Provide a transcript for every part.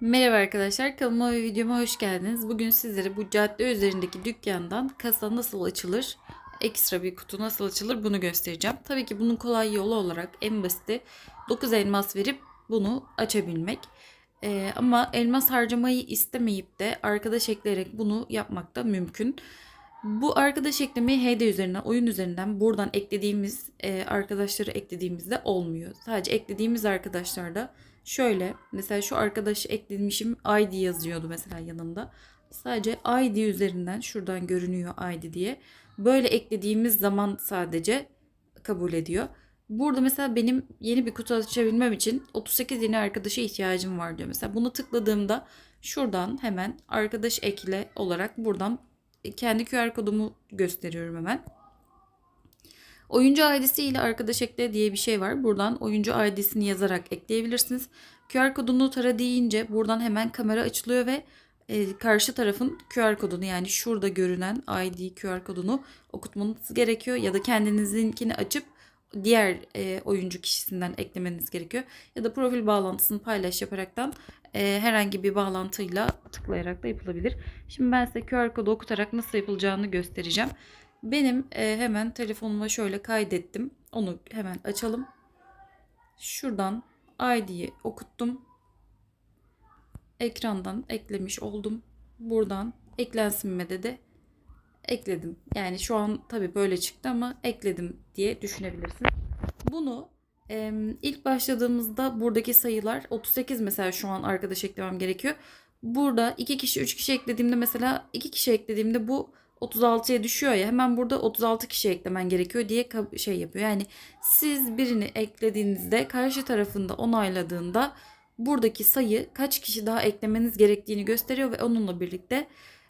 Merhaba arkadaşlar, kanalıma ve videoma hoş geldiniz. Bugün sizlere bu cadde üzerindeki dükkandan kasa nasıl açılır, ekstra bir kutu nasıl açılır bunu göstereceğim. Tabii ki bunun kolay yolu olarak en basiti 9 elmas verip bunu açabilmek. Ee, ama elmas harcamayı istemeyip de arkadaş ekleyerek bunu yapmak da mümkün. Bu arkadaş eklemeyi HD üzerinden, oyun üzerinden buradan eklediğimiz e, arkadaşları eklediğimizde olmuyor. Sadece eklediğimiz arkadaşlarda şöyle mesela şu arkadaşı eklemişim ID yazıyordu mesela yanında. Sadece ID üzerinden şuradan görünüyor ID diye. Böyle eklediğimiz zaman sadece kabul ediyor. Burada mesela benim yeni bir kutu açabilmem için 38 yeni arkadaşa ihtiyacım var diyor. Mesela bunu tıkladığımda şuradan hemen arkadaş ekle olarak buradan kendi QR kodumu gösteriyorum hemen. Oyuncu ID'si ile arkadaş ekle diye bir şey var. Buradan oyuncu ID'sini yazarak ekleyebilirsiniz. QR kodunu tara deyince buradan hemen kamera açılıyor ve e, karşı tarafın QR kodunu yani şurada görünen ID QR kodunu okutmanız gerekiyor ya da kendinizinkini açıp diğer e, oyuncu kişisinden eklemeniz gerekiyor. Ya da profil bağlantısını paylaş yaparaktan e, herhangi bir bağlantıyla tıklayarak da yapılabilir. Şimdi ben size QR kodu okutarak nasıl yapılacağını göstereceğim. Benim e, hemen telefonuma şöyle kaydettim. Onu hemen açalım. Şuradan ID'yi okuttum. Ekrandan eklemiş oldum. Buradan eklensinme de de ekledim. Yani şu an tabii böyle çıktı ama ekledim diye düşünebilirsiniz. Bunu e, ilk başladığımızda buradaki sayılar 38 mesela şu an arkadaş eklemem gerekiyor. Burada 2 kişi 3 kişi eklediğimde mesela 2 kişi eklediğimde bu 36'ya düşüyor ya hemen burada 36 kişi eklemen gerekiyor diye şey yapıyor. Yani siz birini eklediğinizde karşı tarafında onayladığında buradaki sayı kaç kişi daha eklemeniz gerektiğini gösteriyor ve onunla birlikte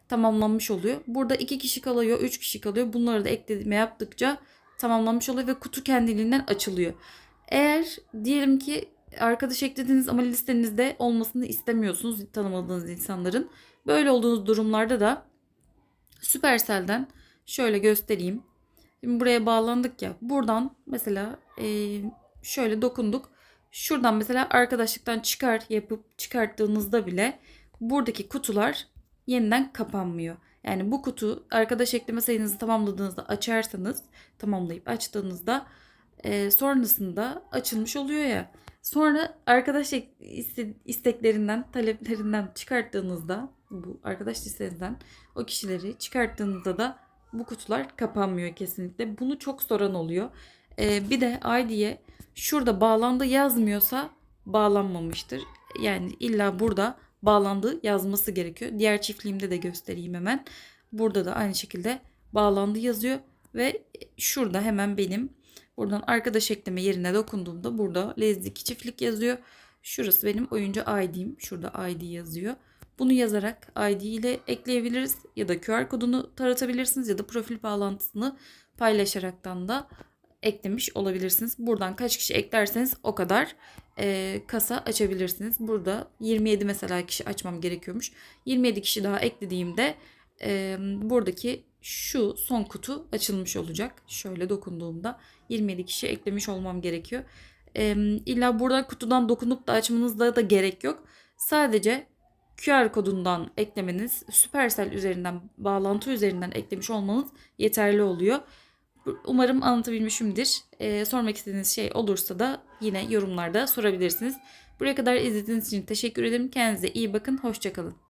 tamamlanmış oluyor. Burada 2 kişi kalıyor, 3 kişi kalıyor. Bunları da ekleme yaptıkça tamamlanmış oluyor ve kutu kendiliğinden açılıyor. Eğer diyelim ki arkadaş eklediniz ama listenizde olmasını istemiyorsunuz tanımadığınız insanların. Böyle olduğunuz durumlarda da Supercell'den şöyle göstereyim. Şimdi buraya bağlandık ya. Buradan mesela e, şöyle dokunduk. Şuradan mesela arkadaşlıktan çıkar yapıp çıkarttığınızda bile buradaki kutular yeniden kapanmıyor. Yani bu kutu arkadaş ekleme sayınızı tamamladığınızda açarsanız tamamlayıp açtığınızda e, sonrasında açılmış oluyor ya. Sonra arkadaş isteklerinden, taleplerinden çıkarttığınızda bu arkadaş listenizden o kişileri çıkarttığınızda da bu kutular kapanmıyor kesinlikle. Bunu çok soran oluyor. Ee, bir de ID'ye şurada bağlandı yazmıyorsa bağlanmamıştır. Yani illa burada bağlandı yazması gerekiyor. Diğer çiftliğimde de göstereyim hemen. Burada da aynı şekilde bağlandı yazıyor ve şurada hemen benim buradan arkadaş ekleme yerine dokunduğumda burada lezdiki çiftlik yazıyor. Şurası benim oyuncu ID'm. Şurada ID yazıyor. Bunu yazarak ID ile ekleyebiliriz ya da QR kodunu taratabilirsiniz ya da profil bağlantısını paylaşaraktan da eklemiş olabilirsiniz. Buradan kaç kişi eklerseniz o kadar e, kasa açabilirsiniz. Burada 27 mesela kişi açmam gerekiyormuş. 27 kişi daha eklediğimde e, buradaki şu son kutu açılmış olacak. Şöyle dokunduğumda 27 kişi eklemiş olmam gerekiyor. E, illa burada kutudan dokunup da açmanızda da gerek yok. Sadece QR kodundan eklemeniz, Supercell üzerinden, bağlantı üzerinden eklemiş olmanız yeterli oluyor. Umarım anlatabilmişimdir. Ee, sormak istediğiniz şey olursa da yine yorumlarda sorabilirsiniz. Buraya kadar izlediğiniz için teşekkür ederim. Kendinize iyi bakın. Hoşçakalın.